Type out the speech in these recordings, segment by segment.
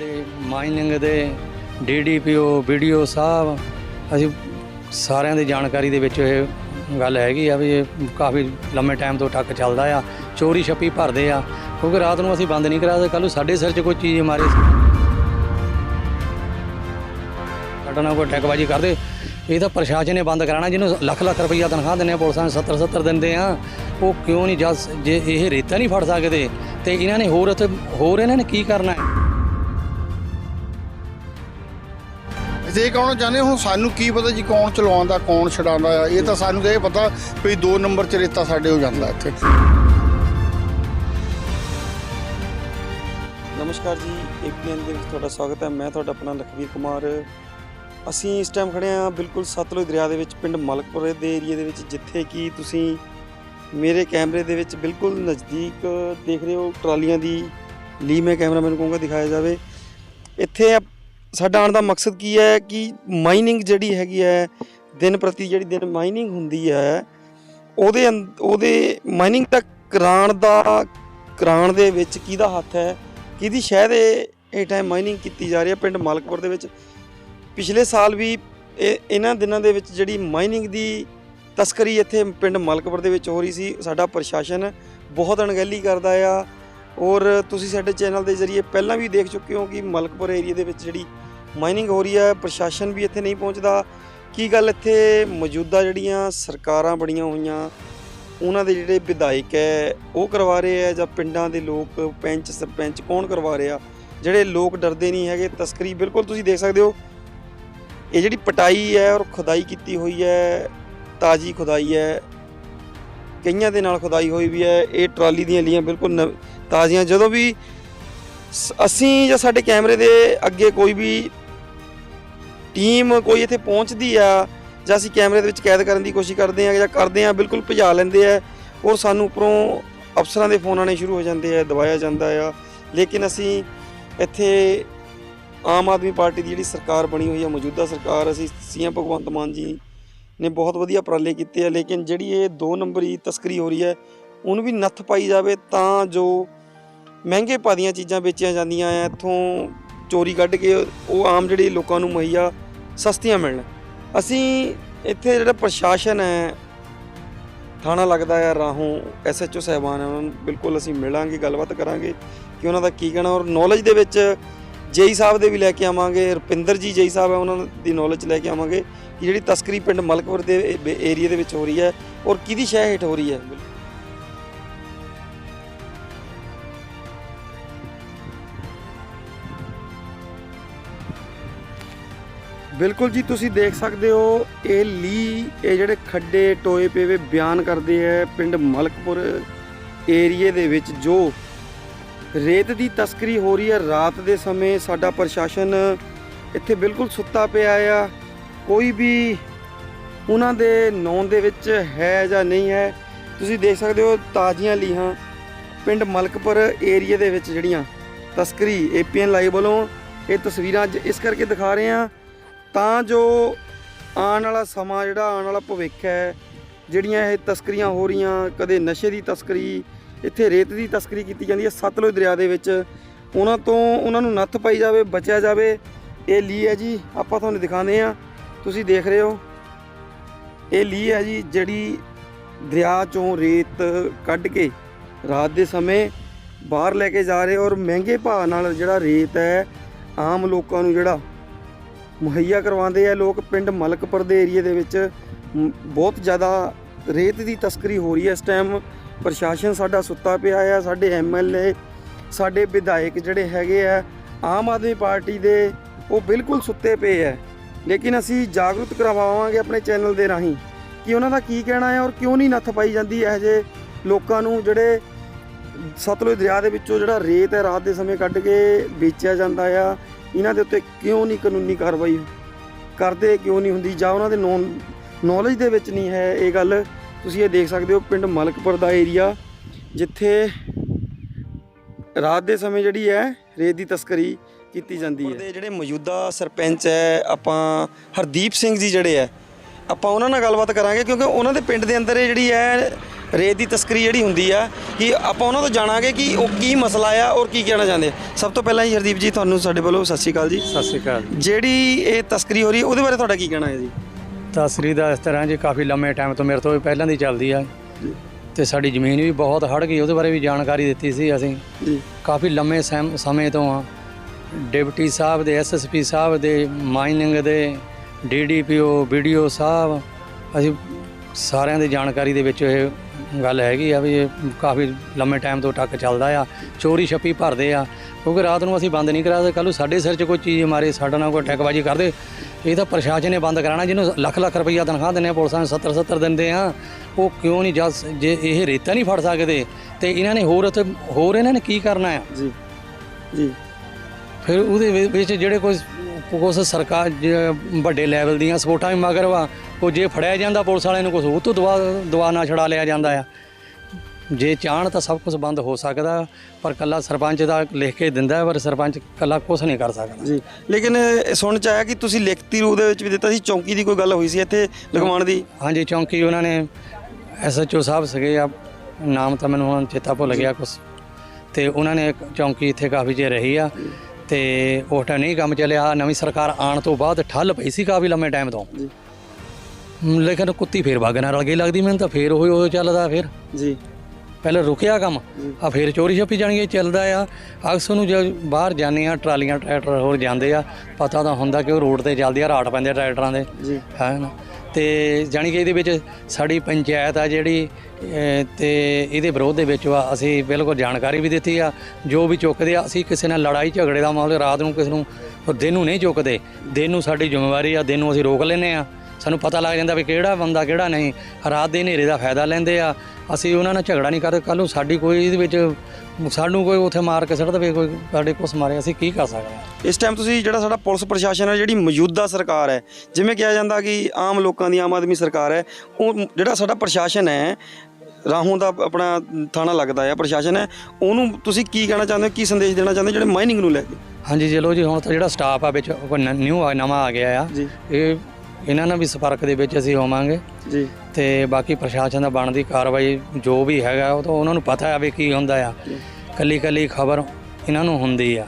ਸਾਡੇ ਮਾਈਨਿੰਗ ਦੇ DDPO video ਸਾਹਿਬ ਅਸੀਂ ਸਾਰਿਆਂ ਦੀ ਜਾਣਕਾਰੀ ਦੇ ਵਿੱਚ ਇਹ ਗੱਲ ਹੈਗੀ ਆ ਵੀ ਇਹ ਕਾਫੀ ਲੰਮੇ ਟਾਈਮ ਤੋਂ ਟੱਕ ਚੱਲਦਾ ਆ, ਚੋਰੀ ਛੱਪੀ ਭਰਦੇ ਆ, ਕਿਉਂਕਿ ਰਾਤ ਨੂੰ ਅਸੀਂ ਬੰਦ ਨਹੀਂ ਕਰਾਦੇ ਕੱਲ ਨੂੰ ਸਾਡੇ ਸਿਰ 'ਚ ਕੋਈ ਚੀਜ਼ ਮਾਰੇ ਸਾਡਾ ਨਾਲ ਕੋਈ ਟੈਕਬਾਜੀ ਕਰਦੇ, ਇਹ ਤਾਂ ਪ੍ਰਸ਼ਾਸਨ ਨੇ ਬੰਦ ਕਰਾਣਾ ਜਿਹਨੂੰ ਲੱਖ ਲੱਖ ਰੁਪਈਆ ਤਨਖਾਹ ਦਿੰਦੇ ਆ, ਪੁਲਿਸਾਂ ਨੂੰ 70 70 ਦਿੰਦੇ ਆ, ਉਹ ਕਿਉਂ ਨਹੀਂ ਜਦ, ਜੇ ਇਹ ਰੇਤਾ ਨਹੀਂ ਫੜ ਸਕਦੇ ਤੇ ਇਹਨਾਂ ਨੇ ਹੋਰ ਉੱਥੇ ਹੋਰ ਇਹਨਾਂ ਨੇ ਕੀ ਕਰਨਾ ਹੈ? ਅਸੀਂ ਇਹ ਕਹਣਾ ਚਾਹੁੰਦੇ ਹੁਣ ਸਾਨੂੰ ਕੀ ਪਤਾ ਜੀ ਕੌਣ ਚਲਵਾਉਂਦਾ ਕੌਣ ਛਡਾਉਂਦਾ ਆ। ਇਹ ਤਾਂ ਸਾਨੂੰ ਤਾਂ ਇਹ ਪਤਾ ਵੀ ਦੋ ਨੰਬਰ ਚ ਰੇਤਾ ਸਾਡੇ ਹੋ ਜਾਂਦਾ ਇੱਥੇ। ਨਮਸਕਾਰ ਜੀ ਏਪੀਐਨ ਦੇ ਵਿੱਚ ਤੁਹਾਡਾ ਸਵਾਗਤ ਹੈ। ਮੈਂ ਤੁਹਾਡਾ ਆਪਣਾ ਲਖਵੀਰ ਕੁਮਾਰ। ਅਸੀਂ ਇਸ ਟਾਈਮ ਖੜੇ ਹਾਂ ਬਿਲਕੁਲ ਸਤਲੁਜ ਦਰਿਆ ਦੇ ਵਿੱਚ, ਪਿੰਡ ਮਲਕਪੁਰ ਦੇ ਏਰੀਆ ਦੇ ਵਿੱਚ, ਜਿੱਥੇ ਕਿ ਤੁਸੀਂ ਮੇਰੇ ਕੈਮਰੇ ਦੇ ਵਿੱਚ ਬਿਲਕੁਲ ਨਜ਼ਦੀਕ ਦੇਖ ਰਹੇ ਹੋ ਟਰਾਲੀਆਂ ਦੀ। ਲੀ ਮੈਂ ਕੈਮਰਾਮੈਨ ਕਹੂੰਗਾ ਦਿਖਾਇਆ ਜਾਵੇ। ਇੱਥੇ ਸਾਡਾ ਆਉਣ ਦਾ ਮਕਸਦ ਕੀ ਹੈ ਕਿ ਮਾਈਨਿੰਗ ਜਿਹੜੀ ਹੈਗੀ ਹੈ, ਦਿਨ ਪ੍ਰਤੀ ਜਿਹੜੀ ਦਿਨ ਮਾਈਨਿੰਗ ਹੁੰਦੀ ਹੈ, ਉਹਦੇ ਅੰਦ- ਉਹਦੇ ਮਾਈਨਿੰਗ ਦਾ ਕਰਾਣ ਦਾ ਕਰਾਣ ਦੇ ਵਿੱਚ ਕਿਹਦਾ ਹੱਥ ਹੈ, ਕਿਹਦੀ ਸ਼ਹਿ ਦੇ ਇਹ ਟਾਈਮ ਮਾਈਨਿੰਗ ਕੀਤੀ ਜਾ ਰਹੀ ਹੈ ਪਿੰਡ ਮਾਲਕਪੁਰ ਦੇ ਵਿੱਚ। ਪਿਛਲੇ ਸਾਲ ਵੀ ਇਹ, ਇਹਨਾਂ ਦਿਨਾਂ ਦੇ ਵਿੱਚ ਜਿਹੜੀ ਮਾਈਨਿੰਗ ਦੀ ਤਸਕਰੀ ਇੱਥੇ ਪਿੰਡ ਮਾਲਕਪੁਰ ਦੇ ਵਿੱਚ ਹੋ ਰਹੀ ਸੀ, ਸਾਡਾ ਪ੍ਰਸ਼ਾਸਨ ਬਹੁਤ ਅਣਗਹਿਲੀ ਕਰਦਾ ਆ। ਔਰ ਤੁਸੀਂ ਸਾਡੇ ਚੈਨਲ ਦੇ ਜ਼ਰੀਏ ਪਹਿਲਾਂ ਵੀ ਦੇਖ ਚੁੱਕੇ ਹੋ ਕਿ ਮਲਕਪੁਰ ਏਰੀਆ ਦੇ ਵਿੱਚ ਜਿਹੜੀ ਮਾਈਨਿੰਗ ਹੋ ਰਹੀ ਹੈ, ਪ੍ਰਸ਼ਾਸਨ ਵੀ ਇੱਥੇ ਨਹੀਂ ਪਹੁੰਚਦਾ। ਕੀ ਗੱਲ ਇੱਥੇ ਮੌਜੂਦਾ ਜਿਹੜੀਆਂ ਸਰਕਾਰਾਂ ਬਣੀਆਂ ਹੋਈਆਂ, ਉਹਨਾਂ ਦੇ ਜਿਹੜੇ ਵਿਧਾਇਕ ਹੈ, ਉਹ ਕਰਵਾ ਰਹੇ ਆ ਜਾਂ ਪਿੰਡਾਂ ਦੇ ਲੋਕ, ਪੈਂਚ, ਸਰਪੰਚ ਕੌਣ ਕਰਵਾ ਰਹੇ? ਆ ਜਿਹੜੇ ਲੋਕ ਡਰਦੇ ਨਹੀਂ ਹੈਗੇ, ਤਸਕਰੀ ਬਿਲਕੁਲ ਤੁਸੀਂ ਦੇਖ ਸਕਦੇ ਹੋ। ਇਹ ਜਿਹੜੀ ਪਟਾਈ ਹੈ ਔਰ ਖੁਦਾਈ ਕੀਤੀ ਹੋਈ ਹੈ, ਤਾਜੀ ਖੁਦਾਈ ਹੈ, ਕਈਆਂ ਦੇ ਨਾਲ ਖੁਦਾਈ ਹੋਈ ਵੀ ਹੈ, ਇਹ ਟਰਾਲੀ ਦੀਆਂ ਲੀਆਂ ਬਿਲਕੁਲ ਨਵ- ਤਾਜ਼ੀਆਂ, ਜਦੋਂ ਵੀ ਸ- ਅਸੀਂ ਜਾਂ ਸਾਡੇ ਕੈਮਰੇ ਦੇ ਅੱਗੇ ਕੋਈ ਵੀ ਟੀਮ ਕੋਈ ਇੱਥੇ ਪਹੁੰਚਦੀ ਆ ਜਾਂ ਅਸੀਂ ਕੈਮਰੇ ਦੇ ਵਿੱਚ ਕੈਦ ਕਰਨ ਦੀ ਕੋਸ਼ਿਸ਼ ਕਰਦੇ ਆ ਜਾਂ ਕਰਦੇ ਆ, ਬਿਲਕੁਲ ਭਜਾ ਲੈਂਦੇ ਆ, ਔਰ ਸਾਨੂੰ ਉੱਪਰੋਂ ਅਫਸਰਾਂ ਦੇ ਫੋਨ ਆਣੇ ਸ਼ੁਰੂ ਹੋ ਜਾਂਦੇ ਆ, ਦਬਾਇਆ ਜਾਂਦਾ ਆ। ਲੇਕਿਨ ਅਸੀਂ ਇੱਥੇ ਆਮ ਆਦਮੀ ਪਾਰਟੀ ਦੀ ਜਿਹੜੀ ਸਰਕਾਰ ਬਣੀ ਹੋਈ ਹੈ ਮੌਜੂਦਾ ਸਰਕਾਰ, ਅਸੀਂ ਸੀਐਮ ਭਗਵੰਤ ਮਾਨ ਜੀ ਨੇ ਬਹੁਤ ਵਧੀਆ ਉਪਰਾਲੇ ਕੀਤੇ ਆ, ਲੇਕਿਨ ਜਿਹੜੀ ਇਹ ਦੋ ਨੰਬਰੀ ਤਸਕਰੀ ਹੋ ਰਹੀ ਹੈ, ਉਹਨੂੰ ਵੀ ਨੱਥ ਪਾਈ ਜਾਵੇ ਤਾਂ ਜੋ ਮਹਿੰਗੇ ਭਾਅ ਦੀਆਂ ਚੀਜ਼ਾਂ ਵੇਚੀਆਂ ਜਾਂਦੀਆਂ ਆ ਇੱਥੋਂ ਚੋਰੀ ਕੱਢ ਕੇ ਉਹ ਆਮ ਜਿਹੜੇ ਲੋਕਾਂ ਨੂੰ ਮੁਹੱਈਆ ਸਸਤੀਆਂ ਮਿਲਣ। ਅਸੀਂ ਇੱਥੇ ਜਿਹੜਾ ਪ੍ਰਸ਼ਾਸਨ ਹੈ ਥਾਣਾ ਲੱਗਦਾ ਹੈ ਰਾਹੋਂ ਐਸਐਚਓ ਸਾਹਿਬਾਨ ਹੈ ਉਹਨਾਂ ਨੂੰ ਬਿਲਕੁਲ ਅਸੀਂ ਮਿਲਾਂਗੇ, ਗੱਲਬਾਤ ਕਰਾਂਗੇ ਕਿ ਉਹਨਾਂ ਦਾ ਕੀ ਕਹਿਣਾ ਔਰ ਨੌਲੇਜ ਦੇ ਵਿੱਚ ਜੇਈ ਸਾਹਿਬ ਦੇ ਵੀ ਲੈ ਕੇ ਆਵਾਂਗੇ, ਰੁਪਿੰਦਰ ਜੀ ਜੇਈ ਸਾਹਿਬ ਹੈ ਉਹਨਾਂ ਦੀ ਨੌਲੇਜ ਲੈ ਕੇ ਆਵਾਂਗੇ ਕਿ ਜਿਹੜੀ ਤਸਕਰੀ ਪਿੰਡ ਮਲਕਪੁਰ ਦੇ ਏਰੀਆ ਦੇ ਵਿੱਚ ਹੋ ਰਹੀ ਹੈ ਔਰ ਕਿਹਦੀ ਸ਼ਹਿ ਹੇਠ ਹੋ ਰਹੀ ਹੈ ਬਿਲਕੁਲ ਜੀ, ਤੁਸੀਂ ਦੇਖ ਸਕਦੇ ਹੋ, ਇਹ ਲੀ, ਇਹ ਜਿਹੜੇ ਖੱਡੇ ਟੋਏ ਪੇਵੇ ਬਿਆਨ ਕਰਦੇ ਆ ਪਿੰਡ ਮਲਕਪੁਰ ਏਰੀਏ ਦੇ ਵਿੱਚ, ਜੋ ਰੇਤ ਦੀ ਤਸਕਰੀ ਹੋ ਰਹੀ ਹੈ ਰਾਤ ਦੇ ਸਮੇਂ, ਸਾਡਾ ਪ੍ਰਸ਼ਾਸਨ ਇੱਥੇ ਬਿਲਕੁਲ ਸੁੱਤਾ ਪਿਆ ਆ। ਕੋਈ ਵੀ ਉਹਨਾਂ ਦੇ ਨਾਂ ਦੇ ਵਿੱਚ ਹੈ ਜਾਂ ਨਹੀਂ ਹੈ, ਤੁਸੀਂ ਦੇਖ ਸਕਦੇ ਹੋ ਤਾਜ਼ੀਆਂ ਲੀਹਾਂ ਪਿੰਡ ਮਲਕਪੁਰ ਏਰੀਏ ਦੇ ਵਿੱਚ ਜਿਹੜੀਆਂ ਤਸਕਰੀ ਏਪੀਐਨ ਲਾਈਵ ਵੱਲੋਂ ਇਹ ਤਸਵੀਰਾਂ ਅੱਜ ਇਸ ਕਰਕੇ ਦਿਖਾ ਰਹੇ ਹਾਂ ਤਾਂ ਜੋ ਆਉਣ ਵਾਲਾ ਸਮਾਂ ਜਿਹੜਾ, ਆਉਣ ਵਾਲਾ ਭਵਿੱਖ ਹੈ, ਜਿਹੜੀਆਂ ਇਹ ਤਸਕਰੀਆਂ ਹੋ ਰਹੀਆਂ, ਕਦੇ ਨਸ਼ੇ ਦੀ ਤਸਕਰੀ, ਇੱਥੇ ਰੇਤ ਦੀ ਤਸਕਰੀ ਕੀਤੀ ਜਾਂਦੀ ਹੈ ਸਤਲੁਜ ਦਰਿਆ ਦੇ ਵਿੱਚ, ਉਹਨਾਂ ਤੋਂ ਉਹਨਾਂ ਨੂੰ ਨੱਥ ਪਾਈ ਜਾਵੇ, ਬਚਿਆ ਜਾਵੇ, ਇਹ ਲੀ ਹੈ ਜੀ, ਆਪਾਂ ਤੁਹਾਨੂੰ ਦਿਖਾਉਂਦੇ ਆ ਤੁਸੀਂ ਦੇਖ ਰਹੇ ਹੋ, ਇਹ ਲੀ ਹੈ ਜੀ, ਜਿਹੜੀ ਦਰਿਆ ਚੋਂ ਰੇਤ ਕੱਢ ਕੇ ਰਾਤ ਦੇ ਸਮੇਂ ਬਾਹਰ ਲੈ ਕੇ ਜਾ ਰਹੇ ਔਰ ਮਹਿੰਗੇ ਭਾਅ ਨਾਲ ਜਿਹੜਾ ਰੇਤ ਹੈ, ਆਮ ਲੋਕਾਂ ਨੂੰ ਜਿਹੜਾ ਮੁਹੱਈਆ ਕਰਵਾਉਂਦੇ ਆ ਲੋਕ ਪਿੰਡ ਮਲਕਪੁਰ ਦੇ ਏਰੀਏ ਦੇ ਵਿੱਚ। ਬਹੁਤ ਜ਼ਿਆਦਾ ਰੇਤ ਦੀ ਤਸਕਰੀ ਹੋ ਰਹੀ ਹੈ ਇਸ ਟਾਈਮ ਪ੍ਰਸ਼ਾਸਨ ਸਾਡਾ ਸੁੱਤਾ ਪਿਆ ਆ, ਸਾਡੇ ਐਮਐਲਏ ਸਾਡੇ ਵਿਧਾਇਕ ਜਿਹੜੇ ਹੈਗੇ ਆ, ਆਮ ਆਦਮੀ ਪਾਰਟੀ ਦੇ ਉਹ ਬਿਲਕੁਲ ਸੁੱਤੇ ਪਏ ਆ। ਲੇਕਿਨ ਅਸੀਂ ਜਾਗਰੂਕ ਕਰਵਾਵਾਂਗੇ ਆਪਣੇ ਚੈਨਲ ਦੇ ਰਾਹੀਂ ਕਿ ਉਹਨਾਂ ਦਾ ਕੀ ਕਹਿਣਾ ਹੈ ਔਰ ਕਿਉਂ ਨਹੀਂ ਨੱਥ ਪਾਈ ਜਾਂਦੀ ਇਹੋ ਜਿਹੇ ਲੋਕਾਂ ਨੂੰ ਜਿਹੜੇ ਸਤਲੁਜ ਦਰਿਆ ਦੇ ਵਿੱਚੋਂ ਜਿਹੜਾ ਰੇਤ ਹੈ ਰਾਤ ਦੇ ਸਮੇਂ ਕੱਢ ਕੇ ਵੇਚਿਆ ਜਾਂਦਾ ਆ। ਇਹਨਾਂ ਦੇ ਉੱਤੇ ਕਿਉਂ ਨਹੀਂ ਕਾਨੂੰਨੀ ਕਾਰਵਾਈ ਕਰਦੇ, ਕਿਉਂ ਨਹੀਂ ਹੁੰਦੀ? ਜਾਂ ਉਹਨਾਂ ਦੇ ਨੌਲੇਜ ਦੇ ਵਿੱਚ ਨਹੀਂ ਹੈ ਇਹ ਗੱਲ? ਤੁਸੀਂ ਇਹ ਦੇਖ ਸਕਦੇ ਹੋ, ਪਿੰਡ ਮਲਕਪੁਰ ਦਾ ਏਰੀਆ ਜਿੱਥੇ ਰਾਤ ਦੇ ਸਮੇਂ ਜਿਹੜੀ ਹੈ, ਰੇਤ ਦੀ ਤਸਕਰੀ ਕੀਤੀ ਜਾਂਦੀ ਹੈ। ਦੇ ਜਿਹੜੇ ਮੌਜੂਦਾ ਸਰਪੰਚ ਹੈ, ਆਪਾਂ ਹਰਦੀਪ ਸਿੰਘ ਜੀ ਜਿਹੜੇ ਹੈ, ਆਪਾਂ ਉਹਨਾਂ ਨਾਲ ਗੱਲਬਾਤ ਕਰਾਂਗੇ, ਕਿਉਂਕਿ ਉਹਨਾਂ ਦੇ ਪਿੰਡ ਦੇ ਅੰਦਰ ਇਹ ਜਿਹੜੀ ਹੈ ਰੇਤ ਦੀ ਤਸਕਰੀ ਜਿਹੜੀ ਹੁੰਦੀ ਆ ਕਿ ਆਪਾਂ ਉਹਨਾਂ ਤੋਂ ਜਾਣਾਂਗੇ ਕਿ ਉਹ ਕੀ ਮਸਲਾ ਆ ਔਰ ਕੀ ਕਹਿਣਾ ਚਾਹੁੰਦੇ ਆ। ਸਭ ਤੋਂ ਪਹਿਲਾਂ ਜੀ ਹਰਦੀਪ ਜੀ ਤੁਹਾਨੂੰ ਸਾਡੇ ਵੱਲੋਂ ਸਤਿ ਸ਼੍ਰੀ ਅਕਾਲ ਜੀ। ਸਤਿ ਸ਼੍ਰੀ ਅਕਾਲ। ਜਿਹੜੀ ਇਹ ਤਸਕਰੀ ਹੋ ਰਹੀ ਹੈ ਉਹਦੇ ਬਾਰੇ ਤੁਹਾਡਾ ਕੀ ਕਹਿਣਾ ਹੈ ਜੀ? ਤਸਰੀ ਦਾ ਇਸ ਤਰ੍ਹਾਂ ਜੀ ਕਾਫੀ ਲੰਮੇ ਟਾਈਮ ਤੋਂ ਮੇਰੇ ਤੋਂ ਵੀ ਪਹਿਲਾਂ ਦੀ ਚੱਲਦੀ ਆ। ਤੇ ਸਾਡੀ ਜ਼ਮੀਨ ਵੀ ਬਹੁਤ ਹੜ ਗਈ ਉਹਦੇ ਬਾਰੇ ਵੀ ਜਾਣਕਾਰੀ ਦਿੱਤੀ ਸੀ ਅਸੀਂ। ਜੀ। ਕਾਫੀ ਲੰਮੇ ਸਮ- ਸਮੇਂ ਤੋਂ ਆ। ਡਿਪਟੀ ਸਾਹਿਬ ਦੇ ਐਸਐਸਪੀ ਸਾਹਿਬ ਦੇ ਮਾਈਨਿੰਗ ਦੇ ਡੀਡੀਪੀਓ ਵੀਡੀਓ ਸਾਹਿਬ ਅਸੀਂ ਸਾਰਿਆਂ ਦੀ ਜਾਣਕਾਰੀ ਦੇ ਵਿੱਚ ਇਹ ਗੱਲ ਹੈਗੀ ਆ ਵੀ ਇਹ ਕਾਫੀ ਲੰਮੇ ਟਾਈਮ ਤੋਂ ਟੱਕ ਚੱਲਦਾ ਆ ਚੋਰੀ ਛੱਪੀ ਭਰਦੇ ਆ ਕਿਉਂਕਿ ਰਾਤ ਨੂੰ ਅਸੀਂ ਬੰਦ ਨਹੀਂ ਕਰਾਦੇ ਕੱਲ੍ਹ ਨੂੰ ਸਾਡੇ ਸਿਰ 'ਚ ਕੋਈ ਚੀਜ਼ ਮਾਰੇ ਸਾਡਾ ਨਾਲ ਕੋਈ ਠੱਗਬਾਜੀ ਕਰਦੇ ਇਹ ਤਾਂ ਪ੍ਰਸ਼ਾਸਨ ਨੇ ਬੰਦ ਕਰਾਣਾ ਜਿਹਨੂੰ ਲੱਖ ਲੱਖ ਰੁਪਈਆ ਤਨਖਾਹ ਦਿੰਦੇ ਆ ਪੁਲਿਸਾਂ ਨੂੰ 70 70 ਦਿੰਦੇ ਆ ਉਹ ਕਿਉਂ ਨਹੀਂ ਜਦ ਜੇ ਇਹ ਰੇਤਾ ਨਹੀਂ ਫੜ ਸਕਦੇ ਤੇ ਇਹਨਾਂ ਨੇ ਹੋਰ ਉੱਥੇ ਹੋਰ ਇਹਨਾਂ ਨੇ ਕੀ ਕਰਨਾ ਆ? ਜੀ ਜੀ। ਫਿਰ ਉਹਦੇ ਵਿੱਚ ਜਿਹੜੇ ਕੋਈ ਕੁਛ ਸਰਕਾਰ ਜ- ਵੱਡੇ ਲੈਵਲ ਦੀਆਂ ਸਪੋਰਟਾਂ ਵੀ ਮਗਰ ਵਾ ਉਹ ਜੇ ਫੜਿਆ ਜਾਂਦਾ ਪੁਲਿਸ ਵਾਲਿਆਂ ਨੂੰ ਕੁਝ ਉਹ ਤੋਂ ਦਵਾ ਦਵਾ ਨਾ ਛੜਾ ਲਿਆ ਜਾਂਦਾ ਆ। ਜੇ ਚਾਹਣ ਤਾਂ ਸਭ ਕੁਝ ਬੰਦ ਹੋ ਸਕਦਾ ਪਰ ਕੱਲਾ ਸਰਪੰਚ ਦਾ ਲਿਖ ਕੇ ਦਿੰਦਾ ਪਰ ਸਰਪੰਚ ਕੱਲਾ ਕੁਝ ਨਹੀਂ ਕਰ ਸਕਦਾ। ਜੀ ਲੇਕਿਨ ਸੁਣਨ ਚ ਆਇਆ ਕਿ ਤੁਸੀਂ ਲਿਖਤੀ ਰੂਪ ਦੇ ਵਿੱਚ ਵੀ ਦਿੱਤਾ ਸੀ ਚੌਂਕੀ ਦੀ ਕੋਈ ਗੱਲ ਹੋਈ ਸੀ ਇੱਥੇ ਲਗਵਾਉਣ ਦੀ? ਹਾਂਜੀ ਚੌਂਕੀ ਉਹਨਾਂ ਨੇ ਐਸਐਚਓ ਸਾਹਿਬ ਸੀਗੇ ਆ ਨਾਮ ਤਾਂ ਮੈਨੂੰ ਹੁਣ ਚੇਤਾ ਭੁੱਲ ਗਿਆ ਕੁਛ। ਤੇ ਉਹਨਾਂ ਨੇ ਚੌਂਕੀ ਇੱਥੇ ਕਾਫੀ ਚਿਰ ਰਹੀ ਆ। ਤੇ ਉਹ ਟਾਈਮ ਨਹੀਂ ਕੰਮ ਚੱਲਿਆ। ਨਵੀਂ ਸਰਕਾਰ ਆਉਣ ਤੋਂ ਬਾਅਦ ਠੱਲ ਪਈ ਸੀ ਕਾਫੀ ਲੰਮੇ ਟਾਈਮ ਤੋਂ। ਜੀ। ਲੇਕਿਨ ਕੁੱਤੀ ਫੇਰ ਵਗ ਨਾਲ ਰਲ ਗਈ ਲੱਗਦੀ ਮੈਨੂੰ ਤਾਂ ਫੇਰ ਉਹ ਉਹ ਚੱਲਦਾ ਫੇਰ। ਜੀ। ਪਹਿਲਾਂ ਰੁਕਿਆ ਕੰਮ ਆ ਫੇਰ ਚੋਰੀ ਛੱਪੀ ਜਾਣੀ ਚੱਲਦਾ ਆ। ਅਕਸਰ ਨੂੰ ਜਦ ਬਾਹਰ ਜਾਂਦੇ ਆ ਟਰਾਲੀਆਂ ਟਰੈਕਟਰ ਹੋਰ ਜਾਂਦੇ ਆ ਪਤਾ ਤਾਂ ਹੁੰਦਾ ਕਿ ਉਹ ਰੋਡ ਤੇ ਚੱਲਦੇ ਆ ਰਾਟ ਪੈਂਦੇ ਟਰੈਕਟਰਾਂ ਦੇ। ਜੀ। ਹੈ ਨਾ? ਤੇ ਜਾਣੀ ਕਿ ਇਹਦੇ ਵਿੱਚ ਸਾਡੀ ਪੰਚਾਇਤ ਆ ਜਿਹੜੀ ਅਹ, ਤੇ ਇਹਦੇ ਵਿਰੋਧ ਦੇ ਵਿੱਚ ਵਾ ਅਸੀਂ ਬਿਲਕੁਲ ਜਾਣਕਾਰੀ ਵੀ ਦਿੱਤੀ ਆ ਜੋ ਵੀ ਚੁੱਕਦੇ ਆ ਅਸੀਂ ਕਿਸੇ ਨਾਲ ਲੜਾਈ ਝਗੜੇ ਦਾ ਮਾਮਲਾ ਰਾਤ ਨੂੰ ਕਿਸੇ ਨੂੰ ਦਿਨ ਨੂੰ ਨਹੀਂ ਚੁੱਕਦੇ ਦਿਨ ਨੂੰ ਸਾਡੀ ਜ਼ਿੰਮੇਵਾਰੀ ਆ ਦਿਨ ਨੂੰ ਅਸੀਂ ਰੋਕ ਲੈਨੇ ਆ। ਸਾਨੂੰ ਪਤਾ ਲੱਗ ਜਾਂਦਾ ਵੀ ਕਿਹੜਾ ਬੰਦਾ ਕਿਹੜਾ ਨਹੀਂ ਰਾਤ ਦੇ ਹਨੇਰੇ ਦਾ ਫਾਇਦਾ ਲੈਂਦੇ ਆ ਅਸੀਂ ਉਹਨਾਂ ਨਾਲ ਝਗੜਾ ਨਹੀਂ ਕਰਦੇ ਕੱਲ ਨੂੰ ਸਾਡੀ ਕੋਈ ਇਹਦੇ ਵਿੱਚ ਸਾਨੂੰ ਕੋਈ ਉੱਥੇ ਮਾਰ ਕੇ ਸੁੱਟ ਦੇਵੇ ਕੋਈ ਸਾਡੇ ਕੁਛ ਮਾਰੇ ਅਸੀਂ ਕੀ ਕਰ ਸਕਦੇ ਹਾਂ? ਇਸ ਟਾਈਮ ਤੁਸੀਂ ਜਿਹੜਾ ਸਾਡਾ ਪੁਲਿਸ ਪ੍ਰਸ਼ਾਸਨ ਹੈ ਜਿਹੜੀ ਮੌਜੂਦਾ ਸਰਕਾਰ ਹੈ ਜਿਵੇਂ ਕਿਹਾ ਜਾਂਦਾ ਕਿ ਆਮ ਲੋਕਾਂ ਦੀ ਆਮ ਆਦਮੀ ਸਰਕਾਰ ਹੈ ਉਹ ਜਿਹੜਾ ਸਾਡਾ ਪ੍ਰਸ਼ਾਸਨ ਹੈ ਰਾਹੋਂ ਦਾ ਆਪਣਾ ਥਾਣਾ ਲੱਗਦਾ ਹੈ ਪ੍ਰਸ਼ਾਸਨ ਹੈ ਉਹਨੂੰ ਤੁਸੀਂ ਕੀ ਕਹਿਣਾ ਚਾਹੁੰਦੇ ਹੋ ਕੀ ਸੰਦੇਸ਼ ਦੇਣਾ ਚਾਹੁੰਦੇ ਹੋ ਜਿਹੜੇ ਮਾਈਨਿੰਗ ਨੂੰ ਲੈ ਕੇ? ਹਾਂਜੀ ਚਲੋ ਜੀ ਹੁਣ ਤਾਂ ਜਿਹੜਾ ਸਟਾਫ ਆ ਵਿੱਚ ਕੋਈ ਨਿਊ ਆ ਨਵਾਂ ਆ ਗਿਆ ਆ। ਜੀ। ਇਹ ਇਹਨਾਂ ਨਾਲ ਵੀ ਸੰਪਰਕ ਦੇ ਵਿੱਚ ਅਸੀਂ ਹੋਵਾਂਗੇ। ਜੀ। ਤੇ ਬਾਕੀ ਪ੍ਰਸ਼ਾਸਨ ਦਾ ਬਣਦੀ ਕਾਰਵਾਈ ਜੋ ਵੀ ਹੈਗਾ ਉਹ ਤਾਂ ਉਹਨਾਂ ਨੂੰ ਪਤਾ ਆ ਵੀ ਕੀ ਹੁੰਦਾ ਆ। ਕੱਲੀ ਕੱਲੀ ਖਬਰ ਇਹਨਾਂ ਨੂੰ ਹੁੰਦੀ ਆ।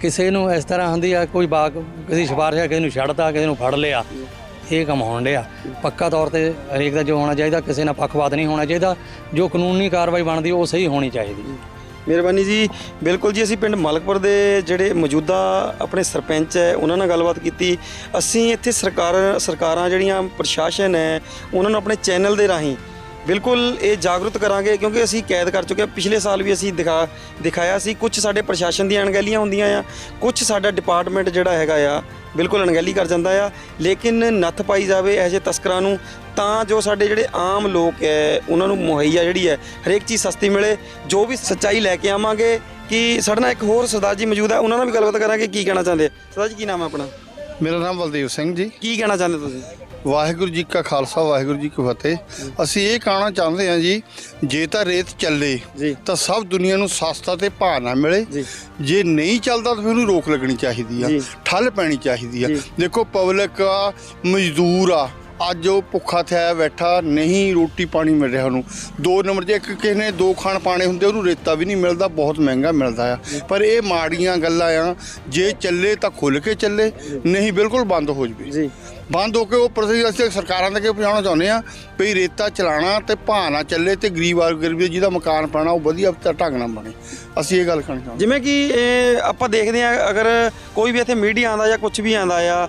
ਕਿਸੇ ਨੂੰ ਇਸ ਤਰ੍ਹਾਂ ਹੁੰਦੀ ਆ ਕੋਈ ਬਾਗ ਕਿਸੇ ਸਿਫਾਰਿਸ਼ ਆ ਕਿਸੇ ਨੂੰ ਛੱਡਤਾ ਕਿਸੇ ਨੂੰ ਫੜ ਲਿਆ ਇਹ ਕੰਮ ਹੋਣ ਡਿਆ। ਪੱਕਾ ਤੌਰ ਤੇ ਹਰੇਕ ਦਾ ਜੋ ਹੋਣਾ ਚਾਹੀਦਾ ਕਿਸੇ ਨਾਲ ਪੱਖਪਾਤ ਨਹੀਂ ਹੋਣਾ ਚਾਹੀਦਾ। ਜੋ ਕਾਨੂੰਨੀ ਕਾਰਵਾਈ ਬਣਦੀ ਉਹ ਸਹੀ ਹੋਣੀ ਚਾਹੀਦੀ। ਮਿਹਰਬਾਨੀ ਜੀ। ਬਿਲਕੁਲ ਜੀ, ਅਸੀਂ ਪਿੰਡ ਮਲਕਪੁਰ ਦੇ ਜਿਹੜੇ ਮੌਜੂਦਾ ਆਪਣੇ ਸਰਪੰਚ ਹੈ, ਉਹਨਾਂ ਨਾਲ ਗੱਲਬਾਤ ਕੀਤੀ। ਅਸੀਂ ਇੱਥੇ ਸਰਕਾਰ ਸਰਕਾਰਾਂ ਜਿਹੜੀਆਂ ਪ੍ਰਸ਼ਾਸਨ ਹੈ, ਉਹਨਾਂ ਨੂੰ ਆਪਣੇ ਚੈਨਲ ਦੇ ਰਾਹੀਂ ਬਿਲਕੁਲ ਇਹ ਜਾਗਰੂਕ ਕਰਾਂਗੇ ਕਿਉਂਕਿ ਅਸੀਂ ਕੈਦ ਕਰ ਚੁੱਕੇ ਹਾਂ। ਪਿਛਲੇ ਸਾਲ ਵੀ ਅਸੀਂ ਦਿਖਾ ਦਿਖਾਇਆ ਸੀ ਕੁਝ ਸਾਡੇ ਪ੍ਰਸ਼ਾਸਨ ਦੀਆਂ ਅਣਗਹਿਲੀਆਂ ਹੁੰਦੀਆਂ ਆ ਕੁਝ ਸਾਡਾ ਡਿਪਾਰਟਮੈਂਟ ਜਿਹੜਾ ਹੈਗਾ ਆ ਬਿਲਕੁਲ ਅਣਗਹਿਲੀ ਕਰ ਜਾਂਦਾ ਆ ਲੇਕਿਨ ਨੱਥ ਪਾਈ ਜਾਵੇ ਇਹੋ ਜਿਹੇ ਤਸਕਰਾਂ ਨੂੰ ਤਾਂ ਜੋ ਸਾਡੇ ਜਿਹੜੇ ਆਮ ਲੋਕ ਹੈ ਉਹਨਾਂ ਨੂੰ ਮੁਹੱਈਆ ਜਿਹੜੀ ਹੈ ਹਰੇਕ ਚੀਜ਼ ਸਸਤੀ ਮਿਲੇ ਜੋ ਵੀ ਸੱਚਾਈ ਲੈ ਕੇ ਆਵਾਂਗੇ ਕਿ ਸਾਡੇ ਨਾਲ ਇੱਕ ਹੋਰ ਸਰਦਾਰ ਜੀ ਮੌਜੂਦ ਹੈ ਉਹਨਾਂ ਨਾਲ ਵੀ ਗੱਲਬਾਤ ਕਰਾਂਗੇ ਕੀ ਕਹਿਣਾ ਚਾਹੁੰਦੇ ਆ? ਸਰਦਾਰ ਜੀ ਕੀ ਨਾਮ ਹੈ ਆਪਣਾ? ਮੇਰਾ ਨਾਮ ਬਲਦੇਵ ਸਿੰਘ ਜੀ। ਕੀ ਕਹਿਣਾ ਚਾਹੁੰਦੇ ਤੁਸੀਂ? ਵਾਹਿਗੁਰੂ ਜੀ ਕਾ ਖਾਲਸਾ ਵਾਹਿਗੁਰੂ ਜੀ ਕੀ ਫਤਿਹ। ਅਸੀਂ ਇਹ ਕਹਿਣਾ ਚਾਹੁੰਦੇ ਹਾਂ ਜੀ ਜੇ ਤਾਂ ਰੇਤ ਚੱਲੇ ਜੀ। ਤਾਂ ਸਭ ਦੁਨੀਆ ਨੂੰ ਸਸਤਾ ਤੇ ਭਾਅ ਨਾ ਮਿਲੇ। ਜੀ। ਜੇ ਨਹੀਂ ਚੱਲਦਾ ਤਾਂ ਫਿਰ ਉਹਨੂੰ ਰੋਕ ਲੱਗਣੀ ਚਾਹੀਦੀ ਆ ਜੀ। ਠੱਲ ਪੈਣੀ ਚਾਹੀਦੀ ਆ। ਜੀ। ਦੇਖੋ ਪਬਲਿਕ ਆ ਮਜ਼ਦੂਰ ਆ ਅੱਜ ਉਹ ਭੁੱਖਾ ਥਿਆ ਬੈਠਾ ਨਹੀਂ ਰੋਟੀ ਪਾਣੀ ਮਿਲ ਰਿਹਾ ਉਹਨੂੰ। ਦੋ ਨੰਬਰ ਇੱਕ ਕਿਸੇ ਨੇ ਦੋ ਖਾਣ ਪਾਣੇ ਹੁੰਦੇ ਉਹਨੂੰ ਰੇਤਾ ਵੀ ਨਹੀਂ ਮਿਲਦਾ ਬਹੁਤ ਮਹਿੰਗਾ ਮਿਲਦਾ ਆ। ਪਰ ਇਹ ਮਾੜੀਆਂ ਗੱਲਾਂ ਆ ਜੇ ਚੱਲੇ ਤਾਂ ਖੁੱਲ ਕੇ ਚੱਲੇ ਨਹੀਂ ਬਿਲਕੁਲ ਬੰਦ ਹੋ ਜਵੇ। ਜੀ। ਬੰਦ ਹੋ ਕੇ ਉਹ ਪ੍ਰਤੀ ਅਸੀਂ ਸਰਕਾਰਾਂ ਦੇ ਅੱਗੇ ਪਹੁੰਚਾਉਣਾ ਚਾਹੁੰਦੇ ਆ ਵੀ ਰੇਤਾ ਚਲਾਣਾ ਤੇ ਭਾਅ ਨਾ ਚੱਲੇ ਤੇ ਗਰੀਬ ਆ ਗਰੀਬ ਜਿਹਦਾ ਮਕਾਨ ਪਾਣਾ ਉਹ ਵਧੀਆ ਢੰਗ ਨਾਲ ਬਣੇ। ਅਸੀਂ ਇਹ ਗੱਲ ਕਰਨੀ ਚਾਹੁੰਦੇ ਜਿਵੇਂ ਕਿ ਇਹ ਆਪਾਂ ਦੇਖਦੇ ਆ ਅਗਰ ਕੋਈ ਵੀ ਇੱਥੇ ਮੀਡੀਆ ਆਂਦਾ ਜਾਂ ਕੁਝ ਵੀ ਆਂਦਾ ਆ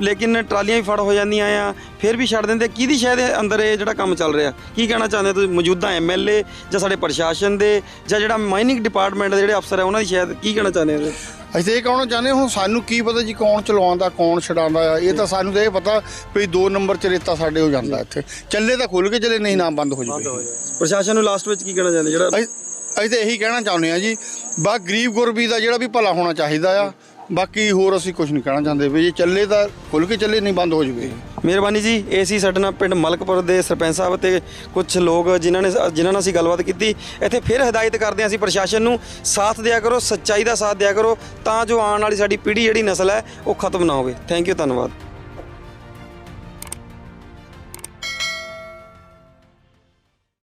ਲੇਕਿਨ ਟਰਾਲੀਆਂ ਵੀ ਫੜ ਹੋ ਜਾਂਦੀਆਂ ਆ, ਫਿਰ ਵੀ ਛੱਡ ਦਿੰਦੇ, ਕਿਹਦੀ ਸ਼ਾਇਦ ਅੰਦਰ ਇਹ ਜਿਹੜਾ ਕੰਮ ਚੱਲ ਰਿਹਾ? ਕੀ ਕਹਿਣਾ ਚਾਹੁੰਦੇ ਤੁਸੀਂ? ਮੌਜੂਦਾ ਐਮਐਲਏ ਜਾਂ ਸਾਡੇ ਪ੍ਰਸ਼ਾਸਨ ਦੇ ਜਾਂ ਜਿਹੜਾ ਮਾਈਨਿੰਗ ਡਿਪਾਰਟਮੈਂਟ ਦੇ ਜਿਹੜੇ ਅਫਸਰ ਆ, ਉਹਨਾਂ ਦੀ ਸ਼ਾਇਦ ਕੀ ਕਹਿਣਾ ਚਾਹੁੰਦੇ ਹੋ ਅਸੀਂ ਤਾਂ ਇਹ ਕਹਿਣਾ ਚਾਹੁੰਦੇ ਹਾਂ, ਹੁਣ ਸਾਨੂੰ ਕੀ ਪਤਾ ਜੀ ਕੌਣ ਚਲਾਉਂਦਾ ਕੌਣ ਛਡਾਉਂਦਾ ਆ। ਇਹ ਤਾਂ ਸਾਨੂੰ ਤਾਂ ਇਹ ਪਤਾ ਵੀ ਦੋ ਨੰਬਰ ਚ ਰੇਤਾ ਸਾਡੇ ਹੋ ਜਾਂਦਾ ਇੱਥੇ। ਚੱਲੇ ਤਾਂ ਖੁੱਲ ਕੇ ਚੱਲੇ ਨਹੀਂ ਨਾ ਬੰਦ ਹੋ ਜਾਵੇ ਪ੍ਰਸ਼ਾਸਨ ਨੂੰ ਲਾਸਟ ਵਿੱਚ ਕੀ ਕਹਿਣਾ ਚਾਹੁੰਦੇ? ਜਿਹੜਾ ਅਸੀਂ ਅਸੀਂ ਤਾਂ ਇਹੀ ਕਹਿਣਾ ਚਾਹੁੰਦੇ ਆ ਜੀ ਬਾ ਗਰੀਬ ਗੁਰਬੀ ਦਾ ਜਿਹੜਾ ਵੀ ਭਲਾ ਹੋਣਾ ਚਾਹੀਦਾ ਆ ਬਾਕੀ ਹੋਰ ਅਸੀਂ ਕੁਝ ਨਹੀਂ ਕਹਿਣਾ ਚਾਹੁੰਦੇ ਵੀ ਜੇ ਚੱਲੇ ਤਾਂ ਖੁੱਲ ਕੇ ਚੱਲੇ, ਨਹੀਂ ਬੰਦ ਹੋ ਜਾਵੇ ਮਿਹਰਬਾਨੀ ਜੀ ਇਹ ਸੀ ਸਾਡੇ ਨਾਲ ਪਿੰਡ ਮਲਕਪੁਰ ਦੇ ਸਰਪੰਚ ਸਾਹਿਬ ਤੇ ਕੁਝ ਲੋਕ ਜਿਨ੍ਹਾਂ ਨੇ ਜਿਨ੍ਹਾਂ ਨਾਲ ਅਸੀਂ ਗੱਲਬਾਤ ਕੀਤੀ। ਇੱਥੇ ਫਿਰ ਹਦਾਇਤ ਕਰਦੇ ਹਾਂ ਅਸੀਂ ਪ੍ਰਸ਼ਾਸਨ ਨੂੰ, ਸਾਥ ਦਿਆ ਕਰੋ, ਸੱਚਾਈ ਦਾ ਸਾਥ ਦਿਆ ਕਰੋ, ਤਾਂ ਜੋ ਆਉਣ ਵਾਲੀ ਸਾਡੀ ਪੀੜ੍ਹੀ ਜਿਹੜੀ ਨਸਲ ਹੈ, ਉਹ ਖਤਮ ਨਾ ਹੋਵੇ। ਥੈਂਕ ਯੂ ਧੰਨਵਾਦ।